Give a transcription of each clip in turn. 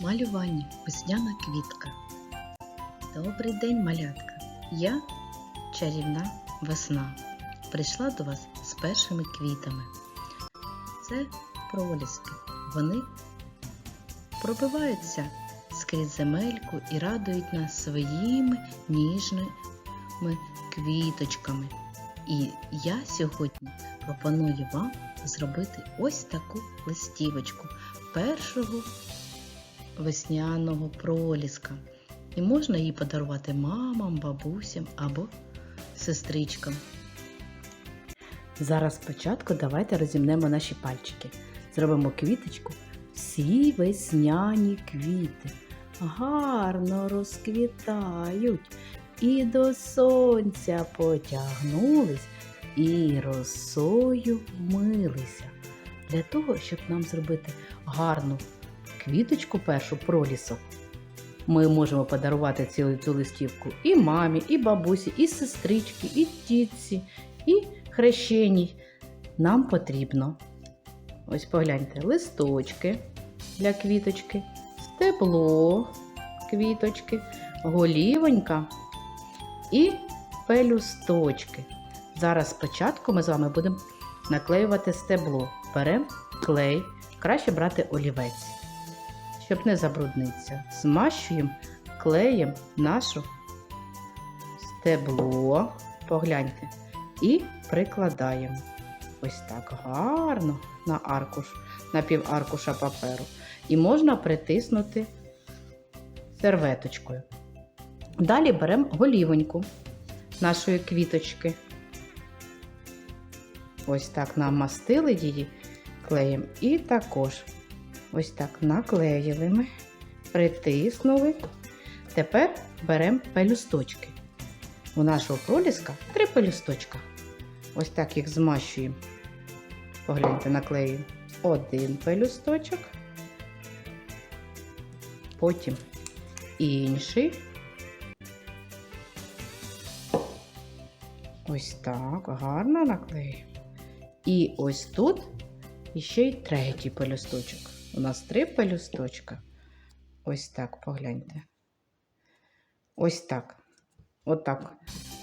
Малювання весняна квітка. Добрий день, малятка. Я чарівна весна. Прийшла до вас з першими квітами. Це проліски. Вони пробиваються скрізь земельку і радують нас своїми ніжними квіточками. І я сьогодні пропоную вам зробити ось таку листівочку першого весняного проліска. І можна її подарувати мамам, бабусям або сестричкам. Зараз спочатку давайте розімнемо наші пальчики. Зробимо квіточку. Всі весняні квіти гарно розквітають і до сонця потягнулись, і росою вмилися. Для того, щоб нам зробити гарну квіточку першу пролісок, ми можемо подарувати цілу цю листівку і мамі, і бабусі, і сестричці, і тітці, і хрещеній. Нам потрібно ось погляньте, листочки для квіточки, стебло квіточки, голівонька і пелюсточки. Зараз спочатку ми з вами будемо наклеювати стебло. Беремо клей, краще брати олівець, щоб не забруднитися. Змащуємо клеєм нашу стебло, погляньте, і прикладаємо. Ось так гарно на аркуш, на пів аркуша паперу. І можна притиснути серветочкою. Далі беремо голівоньку нашої квіточки. Ось так намастили її клеєм. І також ось так наклеїли ми, притиснули. Тепер беремо пелюсточки. У нашого проліска три пелюсточка. Ось так їх змащуємо. Погляньте, наклеюємо один пелюсточок, потім інший. Ось так, гарно наклеїмо. І ось тут іще й третій пелюсточок. У нас три пелюсточка. Ось так, погляньте. Ось так. Отак.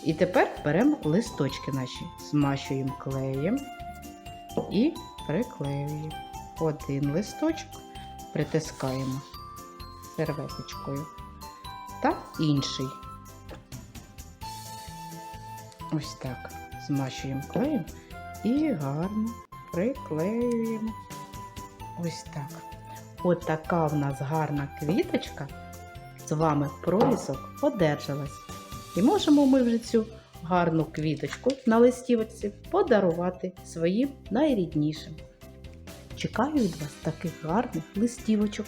І тепер беремо листочки наші, змащуємо клеєм і приклеюємо. Один листочок притискаємо серветочкою та інший. Ось так. Змащуємо клеєм і гарно приклеюємо. Ось так. От така в нас гарна квіточка. З вами пролісок одержалась. І можемо ми вже цю гарну квіточку на листівочці подарувати своїм найріднішим. Чекаю від вас таких гарних листівочок.